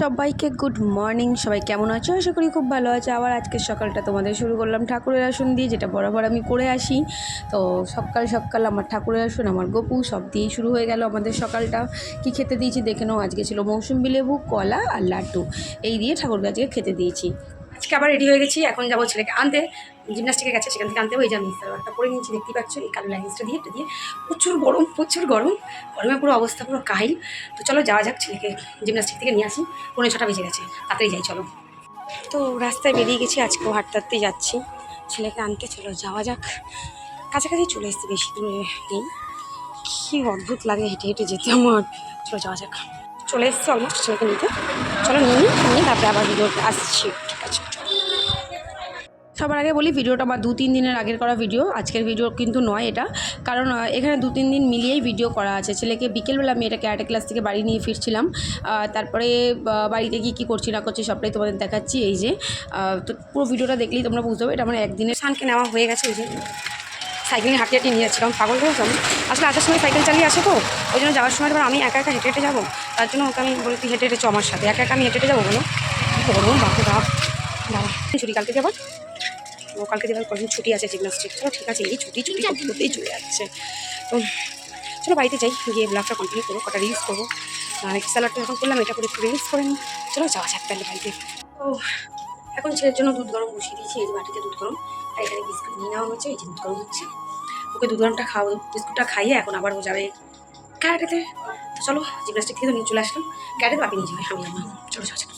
সবাইকে good morning. সবাই কেমন আছো? আশা করি খুব ভালো আছে। আবার আজকের সকালটা তোমাদের শুরু করলাম ঠাকুরের আসন দিয়ে, যেটা বরাবর আমি করে আসি। তো সকাল সকাল আমার ঠাকুরের আসন, আমার গপু, সব দিয়েই শুরু হয়ে গেল আমাদের সকালটা। কি খেতে দিয়েছি দেখে নাও, আজকে ছিল মৌসুম্বি লেবু, কলা আর লাড্ডু। এই দিয়ে ঠাকুরকে আজকে খেতে দিয়েছি। আজকে আবার রেডি হয়ে গেছি, এখন যাব ছেলেকে আনতে। জিমনাস্টিকে গেছে সেখান থেকে আনতে ওই যে আমি সালোয়ারটা পরে নিয়েছি দেখতে পাচ্ছ, এই কালো লাইন্সটা দিয়ে দিয়ে প্রচুর গরম প্রচুর গরম। গরমে পুরো অবস্থা পুরো কাহিল। তো চলো যাওয়া যাক, ছেলেকে জিমনাস্টিক থেকে নিয়ে আসি। পনেরো ছটা বেজে গেছে, তাড়াতাড়ি যাই, চলো। তো রাস্তায় বেরিয়ে গেছি, আজকেও হাঁটতে হাঁটতে যাচ্ছি। ছেলেকে আনতে চলো, যাওয়া যাক। কাছাকাছি চলে এসেছি, বেশি দূরে নেই। কী অদ্ভুত লাগে হেঁটে হেঁটে যেতে আমার। চলো যাওয়া যাক। চলে এসেছি অলমোস্ট ছেলেকে নিতে। চলো নিয়ে নিই তারপরে আবার ভিডিওতে আসছি। ঠিক আছে। সবার আগে বলি, ভিডিওটা আমার দু, তিন দিনের আগের করা ভিডিও, আজকের ভিডিও কিন্তু নয় এটা। কারণ এখানে দু, তিন দিন মিলিয়েই ভিডিও করা আছে। ছেলেকে বিকেলবেলা আমি এটা ক্যারাটে ক্লাস থেকে বাড়ি নিয়ে ফিরছিলাম। তারপরে বাড়িতে গিয়ে কী করছি, না করছি সবটাই তোমাদের দেখাচ্ছি। এই যে তো পুরো ভিডিওটা দেখলেই তোমরা বুঝতে পারবে। এটা আমার একদিনের সানকে নেওয়া হয়ে গেছে ওই যে। সাইকেলে হাঁটিয়ে হাঁটিয়ে নিয়ে যাচ্ছিলাম পাগল হয়ে আমি আসলে আসার সময় সাইকেল চালিয়ে আসে তো। ওই জন্য যাওয়ার সময় এবার আমি একা একা হেঁটে হেঁটে যাব। তার জন্য ওকে আমি বলি, তুই হেঁটে হেঁটে আমার সাথে। একা একা আমি হেঁটে হেঁটে যাব বলো? গরম বাপরে বাপ। দাঁড়া। ছুটি কালকে যাব ও কালকে দেবার কদিন ছুটি আছে জিমনাস্টিক চলো ঠিক আছে এই ছুটি ছুটি করতে করতেই চলে যাচ্ছে। তো চলো বাড়িতে যাই গিয়ে ব্লগটা কন্টিনিউ করব কটা রিলস করব। আর স্যালাডটা যখন করলাম এটা করে একটু রিলস করে নিই। চলো যাওয়া যাক তাহলে বাড়িতে। ও এখন ছেলের জন্য দুধ গরম বসিয়ে দিয়েছি এই বাটিতে দুধ গরম। আর এখানে বিস্কুট নিয়ে নেওয়া হচ্ছে এই যে দুধ গরম হচ্ছে। ওকে দুধ গরমটা খাওয়া বিস্কুটটা খাইয়ে এখন আবার ও যাবে ক্যারেটেতে। তো চলো জিমনাস্টিক থেকে তো নিয়ে চলে আসলাম। ক্যারেটে বাপি নিয়ে যাবে আমি চলো চলো।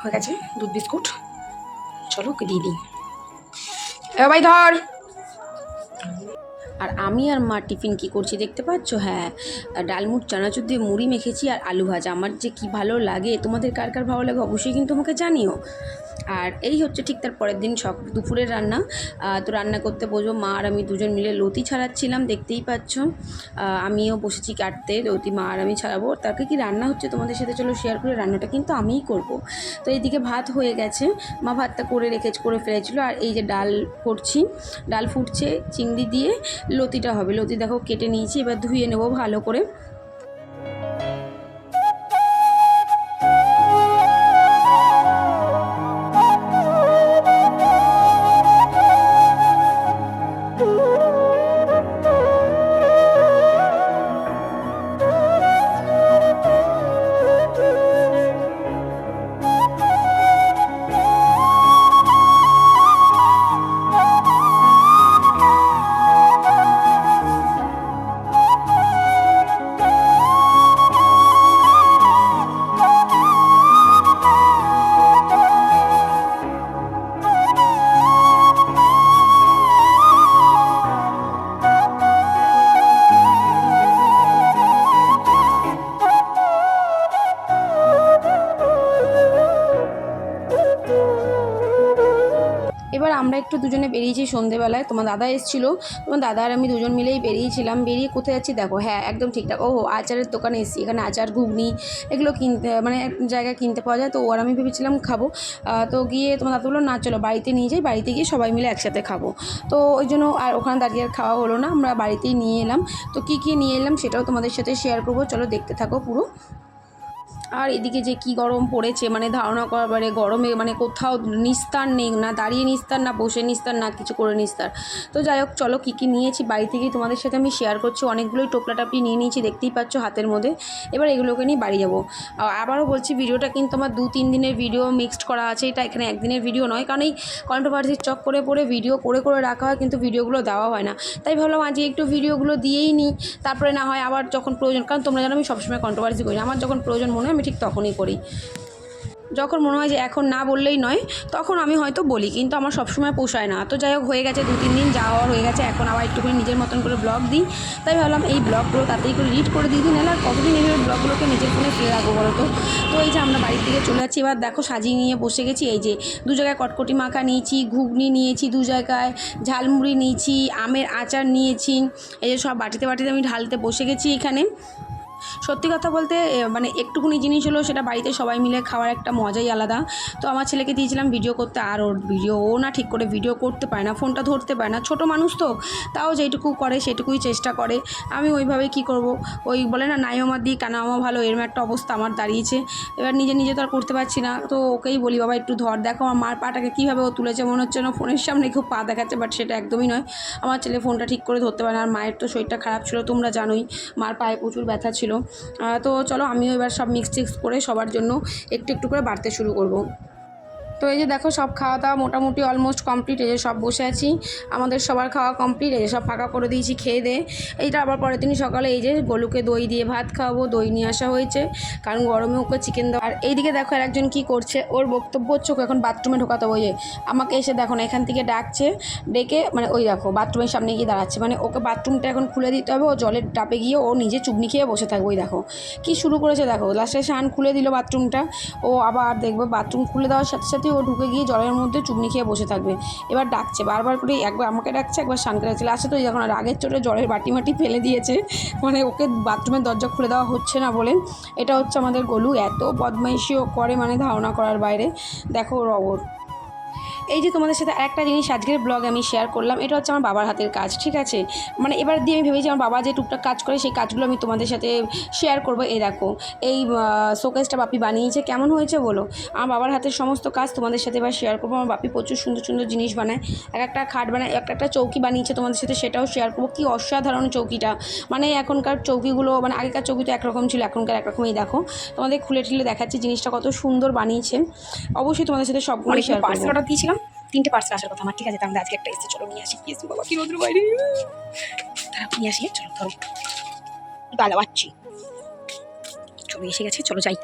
হয়ে গেছে দুধ বিস্কুট। চলো ওকে দিয়ে দিই। এ ভাই ধর। আর আমি আর মা টিফিন কি করছি দেখতে পাচ্ছ? হ্যাঁ ডালমুট চানাচুর দিয়ে মুড়ি মেখেছি আর আলু ভাজা। আমার যে কি ভালো লাগে, তোমাদের কার কার ভালো লাগে অবশ্যই কিন্তু আমাকে জানিও। আর এই হচ্ছে ঠিক তার পরের দিন সক, দুপুরের রান্না। তো রান্না করতে বসবো মা আর আমি দুজন মিলে লতি ছাড়াচ্ছিলাম, দেখতেই পাচ্ছ। আমিও বসেছি কাটতে, লতি মা আর আমি ছাড়াবো। তাকে কি রান্না হচ্ছে তোমাদের সাথে চলো শেয়ার করে, রান্নাটা কিন্তু আমিই করব। তো এইদিকে ভাত হয়ে গেছে। মা ভাতটা করে রেখে করে ফেলেছিলো। আর এই যে ডাল করছি ডাল ফুটছে, চিংড়ি দিয়ে লতিটা হবে। লতি দেখো কেটে নিয়েছি এবার ধুয়ে নেব ভালো করে। একটু দুজনে বেরিয়েছি সন্ধেবেলায়। তোমার দাদা এসেছিল, তোমার দাদা আর আমি দুজন মিলেই বেরিয়েছিলাম। বেরিয়ে কোথায় যাচ্ছি? দেখো হ্যাঁ একদম ঠিকঠাক ও আচারের দোকানে এসেছি। এখানে আচার, ঘুগনি এগুলো কিনতে মানে জায়গায় কিনতে পাওয়া যায়। তো ওর আমি ভেবেছিলাম খাব। তো গিয়ে তোমার দাদা বলল, না, চলো বাড়িতে নিয়ে যাই। বাড়িতে গিয়ে সবাই মিলে একসাথে খাব। তো ওই জন্য আর ওখানে দাঁড়িয়ে আর খাওয়া হলো না। আমরা বাড়িতেই নিয়ে এলাম। তো কী কী নিয়ে এলাম সেটাও তোমাদের সাথে শেয়ার করব। চলো দেখতে থাকো পুরো। আর এদিকে যে কি গরম পড়েছে মানে ধারণা করার গরমে মানে কোথাও নিস্তার নেই, না দাঁড়িয়ে নিস্তার, না বসে নিস্তার, না কিছু করে নিস্তার। তো যাই হোক, চলো কী কী নিয়েছি, বাড়ি থেকেই তোমাদের সাথে আমি শেয়ার করছি। অনেকগুলোই টোপলা টাপলি নিয়ে নিয়েছি, দেখতেই পাচ্ছ হাতের মধ্যে। এবার এগুলোকে নিয়ে বাড়ি যাব। আবারও বলছি ভিডিওটা কিন্তু আমার দু তিন দিনের ভিডিও মিক্সড করা আছে। এটা এখানে একদিনের ভিডিও নয়, কারণ এই কন্ট্রোভার্সির চক করে পড়ে ভিডিও করে করে রাখা হয়, কিন্তু ভিডিওগুলো দেওয়া হয় না। তাই ভাবলাম আজকে একটু ভিডিওগুলো দিয়েই নিই। তারপরে না হয় আবার যখন প্রয়োজন, কারণ তোমরা জানো আমি সবসময় কন্ট্রোভার্সি করি আমার যখন প্রয়োজন মনে হয় আমি ঠিক তখনই করি। যখন মনে হয় যে এখন না বললেই নয়, তখন আমি হয়তো বলি, কিন্তু আমার সবসময় পোষায় না। তো যাই হোক, হয়ে গেছে দু তিন দিন যাওয়ার হয়ে গেছে, এখন আবার একটুখানি নিজের মতন করে ব্লগ দিই। তাই ভাবলাম এই ব্লগগুলো তাতেই করে রিড করে দিই, নাহলে আর কতদিন এইভাবে ব্লগগুলোকে নিজের ফোনে ফিরে রাখব বলো তো? তো এই যে আমরা বাড়ির দিকে চলে যাচ্ছি, এবার দেখো সাজিয়ে নিয়ে বসে গেছি, এই যে দু জায়গায় কটকটি মাখা নিয়েছি, ঘুগনি নিয়েছি দু জায়গায়, ঝালমুড়ি নিয়েছি, আমের আচার নিয়েছি, এই যে সব বাটিতে বাটিতে আমি ঢালতে বসে গেছি এখানে। সত্যি কথা বলতে মানে একটুকুনি জিনিস হলো সেটা বাড়িতে সবাই মিলে খাওয়ার একটা মজাই আলাদা। তো আমার ছেলেকে দিয়েছিলাম ভিডিও করতে, আর ওর ভিডিও ও না ঠিক করে ভিডিও করতে পারে না ফোনটা ধরতে পারে না। ছোটো মানুষ তো, তাও যেটুকু করে সেটুকুই চেষ্টা করে। আমি ওইভাবে কি করব? ওই বলে না, নাই আমার দিই কানা আমার ভালো। এরম একটা অবস্থা আমার দাঁড়িয়েছে। এবার নিজে নিজে তো আর করতে পারছি না। তো ওকেই বলি, বাবা, একটু ধর, দেখো আমার মার পাটাকে কীভাবে ও তুলেছে। মনে হচ্ছে না ফোনের সামনে কেউ পা দেখাচ্ছে বাট সেটা একদমই নয়। আমার ছেলে ফোনটা ঠিক করে ধরতে পারে না, আর মায়ের তো শরীরটা খারাপ ছিল, তোমরা জানোই। মার পায়ে প্রচুর ব্যথা ছিল। তো চলো আমিও এবার সব মিক্স টিক্স করে সবার জন্য একটু একটু করে বাড়তে শুরু করব। তো এই যে দেখো সব খাওয়া দাওয়া মোটামুটি অলমোস্ট কমপ্লিট এই যে সব বসে আছি। আমাদের সবার খাওয়া কমপ্লিট এই যে সব ফাঁকা করে দিয়েছি, খেয়ে দে। এইটা আবার পরের দিন সকালে এই যে গোলুকে দই দিয়ে ভাত খাওয়াবো, দই নিয়ে আসা হয়েছে। কারণ গরমে ওকে চিকেন দেওয়া আর এইদিকে দেখো আর একজন কী করছে, ওর বক্তব্য হচ্ছে ওকে এখন বাথরুমে ঢোকাতে ওই যে আমাকে এসে দেখো না, এখান থেকে ডাকছে, ডেকে মানে ওই দেখো বাথরুমের সামনে গিয়ে দাঁড়াচ্ছে। মানে ওকে বাথরুমটা এখন খুলে দিতে হবে, ও জলের টাপে গিয়ে ও নিজে চুবনি খেয়ে বসে থাকবে, ওই দেখো। কি শুরু করেছে দেখো, লাস্টে শান খুলে দিল বাথরুমটা ও আবার দেখবে বাথরুম খুলে দেওয়ার সাথে সাথে ও ঢুকে গিয়ে জলের মধ্যে চুমনি খেয়ে বসে থাকবে। এবার ডাকছে, বারবার করে একবার আমাকে ডাকছে, একবার শানকে ডাকছে। লাস্টে তো যখন রাগের চোটে জলের বাটি মাটি ফেলে দিয়েছে। মানে ওকে বাথরুমের দরজা খুলে দেওয়া হচ্ছে না বলে। এটা হচ্ছে আমাদের গলু, এত বদমাইশিও করে মানে ধারণা করার বাইরে। দেখো ওর অবর এই যে তোমাদের সাথে আরেকটা জিনিস আজকের ব্লগ আমি শেয়ার করলাম এটা হচ্ছে আমার বাবার হাতের কাজ ঠিক আছে? মানে এবার দিয়ে আমি ভেবেছি আমার বাবা যে টুকটাক কাজ করে সেই কাজগুলো আমি তোমাদের সাথে শেয়ার করব। এই দেখো এই শোকেসটা বাপি বানিয়েছে কেমন হয়েছে বলো? আমার বাবার হাতের সমস্ত কাজ তোমাদের সাথে এবার শেয়ার করব। আমার বাপি প্রচুর সুন্দর সুন্দর জিনিস বানায় এক একটা খাট বানায় এক একটা চৌকি বানিয়েছে তোমাদের সাথে সেটাও শেয়ার করব। কি অসাধারণ চৌকিটা! মানে এখনকার চৌকিগুলো মানে আগেকার চৌকি তো একরকম ছিল এখনকার একরকমই দেখো তোমাদের খুলে ঠুলে দেখাচ্ছি জিনিসটা কত সুন্দর বানিয়েছে। অবশ্যই তোমাদের সাথে সবগুলো শেয়ার করব। পার্সেল অর্ডার দিয়েছিলাম তিনটে পার্সেল আসার কথা আমার। ঠিক আছে মধ্যে আজকে একটা এসে চলো, নিয়ে আসি। কি বাবা, কি রোদ্র বাইরে। তারা নিয়ে আসি চলো, ধরো। গালা বাচ্চি ছবি এসে গেছে, চলো যাই।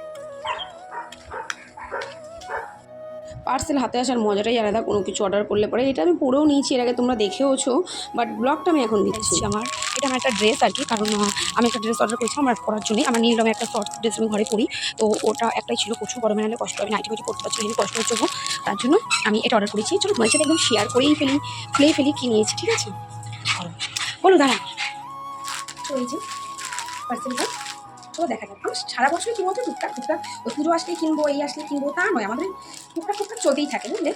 পার্সেল হাতে আসার মজাটাই আলাদা, কোনো কিছু অর্ডার করলে পরে এটা আমি পরেও নিয়েছি, এর আগে তোমরা দেখেওছো বাট ব্লগটা আমি এখন দিচ্ছি আমার, এটা আমার একটা ড্রেস আর কি, কারণ আমি একটা ড্রেস অর্ডার করেছিলাম আমার পরার জন্যই আমার নীল রঙের একটা শর্ট ড্রেস আমি ঘরে পরি, তো ওটা একটাই ছিল, প্রচুর গরমে নাহলে কষ্ট হবে নাইটি ফাইটি পড়তে পারছি না কষ্ট হচ্ছে। তার জন্য আমি এটা অর্ডার করেছি চলো তোমার সাথে একদম শেয়ার করেই ফেলি খুলেই ফেলি কি নিয়েছি, ঠিক আছে। বলো দাঁড়া তো এই যে পার্সেলটা চলো দেখা যাক আমার সারা বছরই কিনবো তো টুকটাক টুকটাক ওই পুজো আসলে কিনবো, এই আসলে কিনবো, তা নয়, আমাদের টুকটাক টুকটাক চলতেই থাকে, বুঝলে?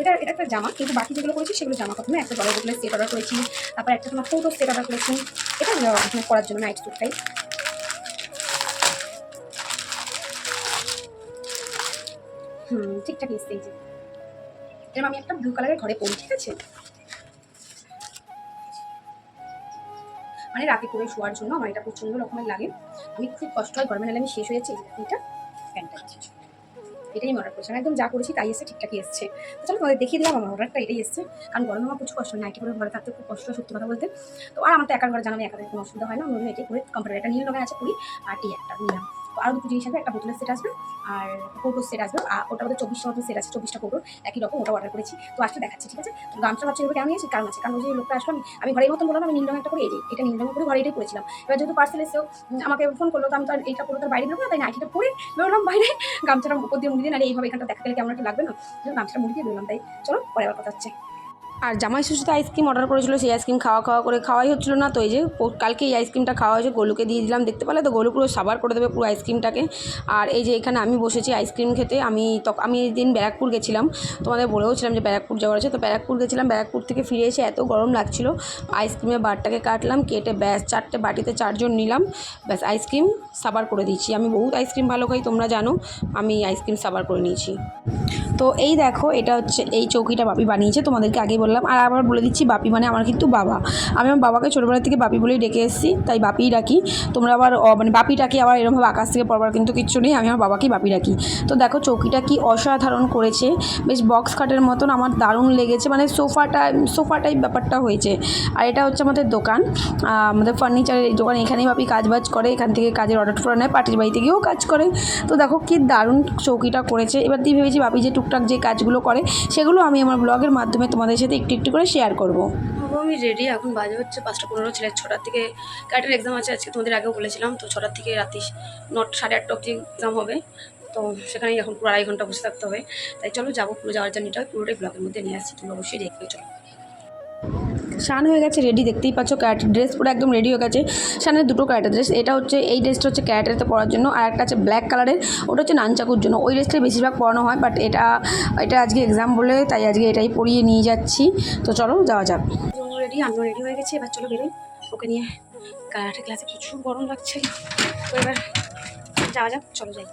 এটা এটা একটা জামা, কিন্তু বাকি যেগুলো করেছি সেগুলো জামা কাপড় একটা জলের বোতলের সেট অর্ডার করেছি, তারপর একটা তোমার ফটো সেট অর্ডার করেছি, এটা করার জন্য নাইট স্যুটটাই হুম ঠিকঠাক এসছে এই যে। এরকম আমি একটা ব্লু কালারের ঘরে পড়ি ঠিক আছে? মানে রাতে করে শোয়ার জন্য আমার এটা প্রচণ্ড রকমের লাগে। আমি খুব কষ্ট হয় গরমে আমি শেষ হয়ে দেখো এটা প্যান্টটা এটাই আমি অর্ডার করছি আমি একদম যা করেছি তাই এসে ঠিকঠাকই এসছে। তো চলো তোমাদের দেখিয়ে দিলাম, আমার অর্ডারটা এটাই এসছে। কারণ গরমে আমার কিছু কষ্ট নাইটি করে ঘরে থাকতে খুব কষ্ট সত্যি কথা বলতে। তো আর আমার তো একার ঘরে জানাবে একাদের কোনো অসুবিধা হয় না। আমি এটি করে কম্পিউটার একটা নীল রঙের আছে করি আর এই একটা নিলাম। আরও দুটো জিনিস আসবে একটা বোতলের সেট আসবে আর কৌটোর সেট আসবে। আর ওটা মধ্যে চব্বিশটা মতো সেট আছে, চব্বিশটা কৌটো একই রকম ওটা অর্ডার করেছি। তো আসলে দেখাচ্ছি, ঠিক আছে? তো গামছা ভাবছি এগুলো কেন নিয়েছি? কারণ আছে, কারণ ওই যে লোকটা আসলো আমি আমি ঘরের মতন বললাম, আমি নীল একটা করে এই এটা নীল করে ঘরে এটাই করেছিলাম। এবার যেহেতু পার্সেল এসেও আমাকে ফোন করল, তো আমি তো আর এইটা করে তার বাইরে বেরোবো না, তাই নাইটিটা পরে বেরোলাম বাইরে। গামছাটা উপর দিয়ে মুড়ি দিয়ে, নাহলে এইভাবে এখানটা দেখা গেলে কেমন একটা লাগবে না? গামছাটা মুড়ি দিয়ে বেরোলাম, তাই। চলো, পরে আবার কথা হচ্ছে। আর জামাই ষষ্ঠীতে আইসক্রিম অর্ডার করেছিল, সেই আইসক্রিম খাওয়া খাওয়া করে খাওয়াই হচ্ছিল না। তো এই যে কালকে এই আইসক্রিমটা খাওয়া হয়েছে, গোলুকে দিয়ে দিলাম। দেখতে পেলে তো গোলু পুরো সাবার করে দেবে পুরো আইসক্রিমটাকে আর এই যে এখানে আমি বসেছি আইসক্রিম খেতে। আমি তখন আমি এই দিন ব্যারাকপুর গেছিলাম। তোমাদের বলেওছিলাম যে ব্যারাকপুর যাওয়ার আছে। তো ব্যারাকপুর গেছিলাম। ব্যারাকপুর থেকে ফিরে এসে এত গরম লাগছিল। আইসক্রিমের বারটাকে কাটলাম, কেটে ব্যাস চারটে বাটিতে চারজন নিলাম। ব্যাস আইসক্রিম সাবার করে দিচ্ছি আমি বহুত আইসক্রিম ভালো খাই, তোমরা জানো। আমি আইসক্রিম সাবার করে নিয়েছি। তো এই দেখো, এটা হচ্ছে এই চৌকিটা বাপি বানিয়েছে। তোমাদেরকে আগেই বললাম, আর আবার বলে দিচ্ছি, বাপি মানে আমার কিন্তু বাবা। আমি আমার বাবাকে ছোটোবেলা থেকে বাপি বলেই ডেকে এসেছি, তাই বাপিই ডাকি। তোমরা আবার মানে বাপি ডাকি আবার এরকমভাবে আকাশ থেকে পড়বার কিন্তু কিচ্ছু নেই, আমি আমার বাবাকেই বাপি ডাকি। তো দেখো, চৌকিটা কি অসাধারণ করেছে। বেশ বক্স খাটের মতন আমার দারুণ লেগেছে মানে সোফাটা সোফা টাইপ ব্যাপারটা হয়েছে। আর এটা হচ্ছে আমাদের দোকান। আমাদের ফার্নিচারের দোকান এখানেই বাপি কাজ বাজ করে, এখান থেকে কাজের অর্ডার করে নেয়, পার্টির বাড়িতে গিয়েও কাজ করে। তো দেখো, কি দারুণ চৌকিটা করেছে। এবার দিয়ে ভেবেছি বাপি যে টুকটাক যে কাজগুলো করে, সেগুলো আমি আমার ব্লগের মাধ্যমে তোমাদের সাথে একটু একটু করে শেয়ার করব। আমি রেডি এখন বাজে হচ্ছে পাঁচটা পনেরো ছেলে, ছটার থেকে ক্যাটের এক্সাম আছে, আজকে তোমাদের আগেও বলেছিলাম, তো ছটার থেকে রাত্রি নট, সাড়ে আটটা অবধি এক্সাম হবে। তো সেখানে এখন পুরো আড়াই ঘণ্টা বসে থাকতে হবে। তাই চলো যাব, পুরো যাওয়ার জার্নিটা পুরোটাই ব্লগের মধ্যে নিয়ে আসছি তুমি অবশ্যই দেখবে, চলো। শান হয়ে গেছে রেডি দেখতেই পাচ্ছ ক্যারেট ড্রেস পুরো একদম রেডি হয়ে গেছে। শানের দুটো ক্যারেটের ড্রেস এটা হচ্ছে, এই ড্রেসটা হচ্ছে ক্যারেটেতে পরার জন্য, আর একটা আছে ব্ল্যাক কালারের ওটা হচ্ছে নানচাকুর জন্য। ওই ড্রেসটাই বেশিরভাগ পরানো হয় বাট এটা এটা আজকে এক্সাম বলে, তাই আজকে এটাই পরিয়ে নিয়ে যাচ্ছি। তো চলো, যাওয়া যাক। রেডি আমিও রেডি হয়ে গেছি, এবার চলো বেরোই। ওকে নিয়ে কারাটে ক্লাসে প্রচুর গরম লাগছে। এবার যাওয়া যাক, চলো যাই।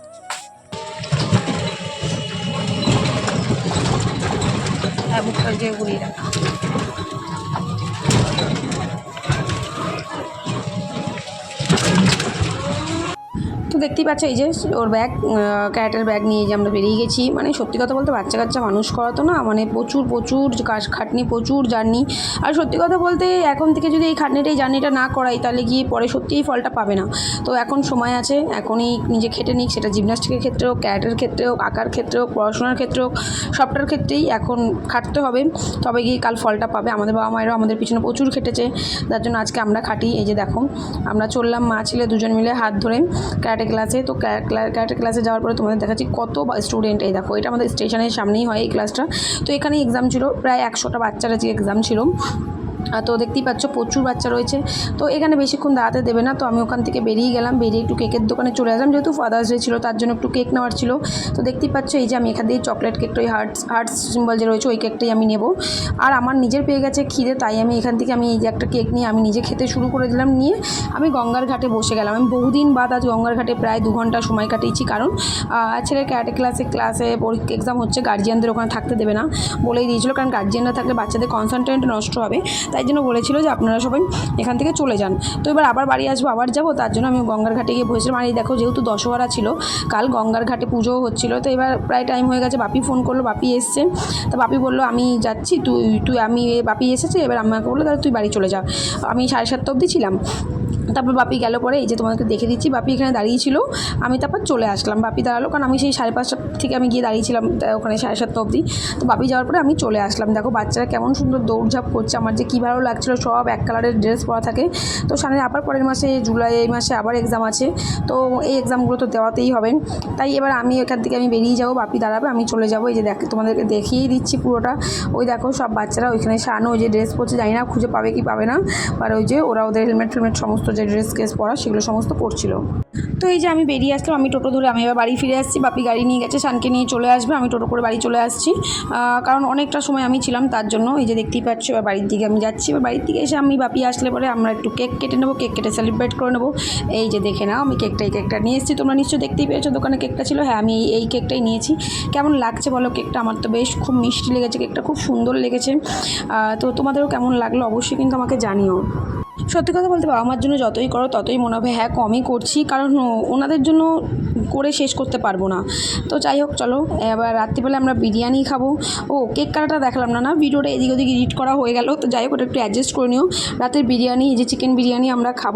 হ্যাঁ ঘুরিয়ে রাখা। তো দেখতেই পাচ্ছ, এই যে ওর ব্যাগ ক্যারেটের ব্যাগ নিয়ে যে আমরা বেরিয়ে গেছি। মানে সত্যি কথা বলতে বাচ্চা কাচ্চা মানুষ করাতো না মানে প্রচুর প্রচুর কাজ খাটনি, প্রচুর জার্নি আর সত্যি কথা বলতে এখন থেকে যদি এই খাটনিটা, এই জার্নিটা না করাই, তাহলে গিয়ে পরে সত্যিই ফলটা পাবে না। তো এখন সময় আছে, এখনই নিজে খেটে নিক, সেটা জিমনাস্টিকের ক্ষেত্রে হোক ক্যারেটের ক্ষেত্রে হোক, আঁকার ক্ষেত্রে হোক, পড়াশোনার ক্ষেত্রে হোক, সবটার ক্ষেত্রেই এখন খাটতে হবে। তবে গিয়ে কাল ফলটা পাবে। আমাদের বাবা মায়েরও আমাদের পিছনে প্রচুর খেটেছে। যার জন্য আজকে আমরা খাটি। এই যে দেখো, আমরা চললাম মা ছেলে দুজন মিলে হাত ধরে। ক্যারাটে ক্লাসে, তো ক্যারাটে ক্লাসে যাওয়ার পরে তোমাদের দেখাচ্ছি কত স্টুডেন্ট এই দেখো, এটা আমাদের স্টেশনের সামনেই হয় এই ক্লাসটা তো এখানে এক্সাম ছিল, প্রায় একশোটা বাচ্চার আজকে এক্সাম ছিল। তো দেখতেই পাচ্ছ প্রচুর বাচ্চা রয়েছে। তো এখানে বেশিক্ষণ দাঁড়াতে দেবে না। তো আমি ওখান থেকে বেরিয়ে গেলাম, বেরিয়ে একটু কেকের দোকানে চলে আসলাম। যেহেতু ফাদার্স ডে ছিল, তার জন্য একটু কেক নেওয়ার ছিল। তো দেখতেই পাচ্ছ এই যে আমি এখান দিয়ে চকলেট কেকটা ওই হার্টস হার্টস সিম্বল যে রয়েছে, ওই কেকটাই আমি নেব। আর আমার নিজের পেয়ে গেছে খিদে, তাই আমি এখান থেকে আমি এই যে একটা কেক নিয়ে আমি নিজে খেতে শুরু করে দিলাম। নিয়ে আমি গঙ্গার ঘাটে বসে গেলাম। আমি বহুদিন বাদ আজ গঙ্গার ঘাটে প্রায় দু ঘণ্টা সময় কাটিয়েছি। কারণ ছেলের ক্যারাটে ক্লাসে ক্লাসে পরীক্ষা এক্সাম হচ্ছে গার্জিয়ানদের ওখানে থাকতে দেবে না বলেই দিয়েছিল। কারণ গার্জিয়ানরা থাকলে বাচ্চাদের কনসেন্ট্রেট নষ্ট হবে। তাই জন্য বলেছিল যে আপনারা সবাই এখান থেকে চলে যান। তো এবার আবার বাড়ি আসব, আবার যাব, তার জন্য আমি গঙ্গার ঘাটে গিয়ে বসেছিলাম। আর এই দেখো যেহেতু দশহরা ছিল, কাল গঙ্গার ঘাটে পুজোও হচ্ছিল, তো এবার প্রায় টাইম হয়ে গেছে। বাপি ফোন করল, বাপি এসছে। তা বাপি বলল, আমি যাচ্ছি, তুই তুই, আমি বাপি এসেছে, এবার আমাকে বলল, তাহলে তুই বাড়ি চলে যা। আমি সাড়ে সাতটা অবধি ছিলাম। তারপর বাপি গেল পরে, এই যে তোমাদেরকে দেখে দিচ্ছি, বাপি এখানে দাঁড়িয়েছিল আমি তারপর চলে আসলাম, বাপি দাঁড়াল, কারণ আমি সেই সাড়ে পাঁচটা থেকে আমি গিয়ে দাঁড়িয়েছিলাম ওখানে সাড়ে সাতটা অবধি। তো বাপি যাওয়ার পরে আমি চলে আসলাম। দেখো বাচ্চারা কেমন সুন্দর দৌড়ঝাঁপ করছে, আমার যে কী ভালো লাগছিল, সব এক কালারের ড্রেস পরা থাকে। তো সামনে আবার পরের মাসে, জুলাই এই মাসে আবার এক্সাম আছে। তো এই এক্সামগুলো তো দেওয়াতেই হবে। তাই এবার আমি এখান থেকে আমি বেরিয়ে যাব, বাপি দাঁড়াবে, আমি চলে যাব। এই যে দেখ, তোমাদেরকে দেখিয়েই দিচ্ছি পুরোটা। ওই দেখো সব বাচ্চারা ওইখানে সানো ওই যে ড্রেস পরছে, জানি না খুঁজে পাবে কি পাবে না। আর ওই যে ওরা ওদের হেলমেট ফেলমেট সমস্ত যে ড্রেস কেস পরা, সেগুলো সমস্ত পরছিল তো এই যে আমি বেরিয়ে আসলাম, আমি টোটো ধরে, আমি এবার বাড়ি ফিরে আসছি। বাপি গাড়ি নিয়ে গেছে, শানকে নিয়ে চলে আসবে, আমি টোটো করে বাড়ি চলে আসছি। কারণ অনেকটা সময় আমি ছিলাম তার জন্য, এই যে দেখতেই পাচ্ছ, এবার বাড়ির দিকে আমি যাচ্ছি। এবার বাড়ির দিকে এসে আমি বাপি আসলে পরে আমরা একটু কেক কেটে নেব, কেক কেটে সেলিব্রেট করে নেব। এই যে দেখে নাও, আমি কেকটা, এই কেকটা নিয়ে এসেছি। তোমরা নিশ্চয়ই দেখতেই পেয়েছ দোকানে কেকটা ছিল। হ্যাঁ আমি এই কেকটাই নিয়েছি। কেমন লাগছে বলো কেকটা? আমার তো বেশ খুব মিষ্টি লেগেছে, কেকটা খুব সুন্দর লেগেছে। তো তোমাদেরও কেমন লাগল অবশ্যই কিন্তু আমাকে জানিও। সত্যি কথা বলতে বাবা মার জন্য যতই করো, ততই মনে হবে হ্যাঁ কমই করছি। কারণ ওনাদের জন্য করে শেষ করতে পারব না। তো যাই হোক, চলো, এবার রাত্রিবেলা আমরা বিরিয়ানি খাব। ও, কেক কাটাটা দেখলাম না না? ভিডিওটা এদিক ওদিক এডিট করা হয়ে গেল। তো যাই হোক, ওটা একটু অ্যাডজাস্ট করে নিও। রাতের বিরিয়ানি, এই যে চিকেন বিরিয়ানি আমরা খাব।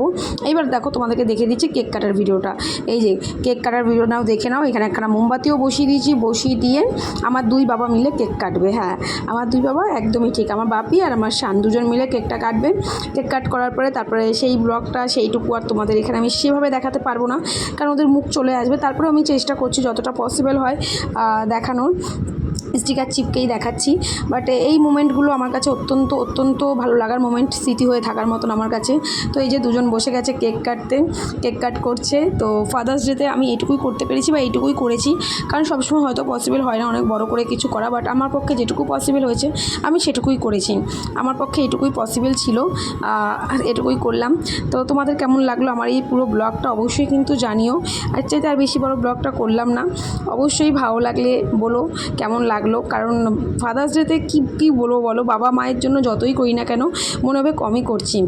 এইবার দেখো, তোমাদেরকে দেখে দিচ্ছি কেক কাটার ভিডিওটা। এই যে, কেক কাটার ভিডিও নাও, দেখে নাও। এখানে একখানা মোমবাতিও বসিয়ে দিয়েছি, বসিয়ে দিয়ে আমার দুই বাবা মিলে কেক কাটবে হ্যাঁ। আমার দুই বাবা একদমই ঠিক, আমার বাপি আর আমার শান দুজন মিলে কেকটা কাটবে। কেক কাট করার পরে তারপরে সেই ব্লগটা, সেইটুকু আর তোমাদের এখানে আমি সেভাবে দেখাতে পারব না, কারণ ওদের মুখ চলে আসবে। তারপরে আমি চেষ্টা করছি যতটা পসিবল হয় দেখানোর। স্টিকার চিপকেই দেখাচ্ছি। বাট এই মোমেন্টগুলো আমার কাছে অত্যন্ত অত্যন্ত ভালো লাগার মোমেন্ট স্মৃতি হয়ে থাকার মতন আমার কাছে। তো এই যে দুজন বসে গেছে কেক কাটতে, কেক কাট করছে। তো ফাদার্স ডেতে আমি এইটুকুই করতে পেরেছি বা এইটুকুই করেছি। কারণ সবসময় হয়তো পসিবল হয় না অনেক বড় করে কিছু করা। বাট আমার পক্ষে যেটুকু পসিবল হয়েছে, আমি সেটুকুই করেছি। আমার পক্ষে এটুকুই পসিবল ছিল। আর এটুকুই করলাম। তো তোমাদের কেমন লাগল আমার এই পুরো ব্লগটা অবশ্যই কিন্তু জানিও। আর চাইতে আর বেশি বড় ব্লগটা করলাম না। অবশ্যই ভালো লাগলে বলো, কেমন লাগল। কারণ ফাদার্স ডেতে কী কী বলব বলো? বাবা মায়ের জন্য যতই করি না কেন, মনে হবে কমই করছি।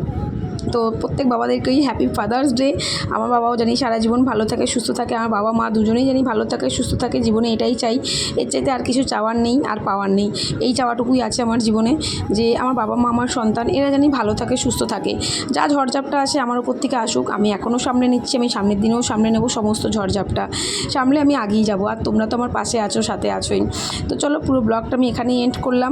তো প্রত্যেক বাবাদেরকেই হ্যাপি ফাদার্স ডে আমার বাবাও জানি সারা জীবন ভালো থাকে, সুস্থ থাকে। আমার বাবা, মা দুজনেই জানি ভালো থাকে, সুস্থ থাকে। জীবনে এটাই চাই। এর চাইতে আর কিছু চাওয়ার নেই, আর পাওয়ার নেই। এই চাওয়াটুকুই আছে আমার জীবনে, যে আমার বাবা, মা, আমার সন্তান, এরা জানি ভালো থাকে, সুস্থ থাকে। যা ঝড়ঝাপটা আসে আমার উপর থেকে আসুক, আমি এখনও সামনে নিচ্ছি, আমি সামনের দিনেও সামনে নেব সমস্ত ঝড়ঝাপটা। সামলে আমি আগিয়ে যাব, আর তোমরা তো আমার পাশে আছো, সাথে আছোই। তো চলো পুরো ব্লগটা আমি এখানেই এন্ড করলাম।